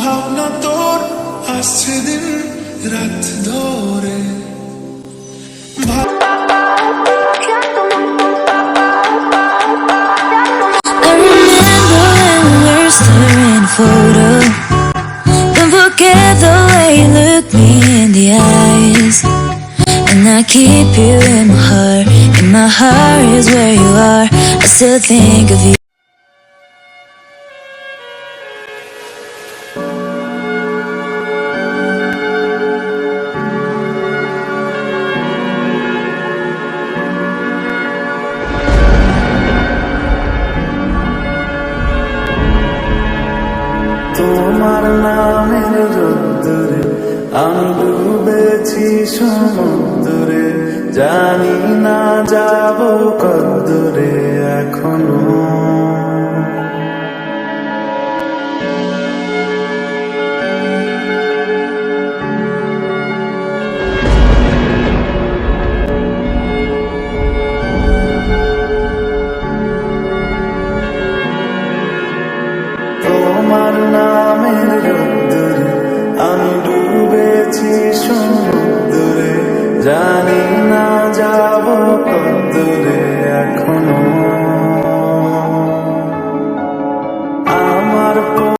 ভাবনা তোর আসছে দিন রাত ধরে ভাব I remember when we were staring a photo. Don't forget the way you look me in the eyes. And I keep you in my heart. And my heart is where you are. I still think of you. তোমার নামের রোদ্দুরে আমি ডুবেছি সমুদ্রে। জানি না যাব কদ্দুরে জানি না যাব কদরে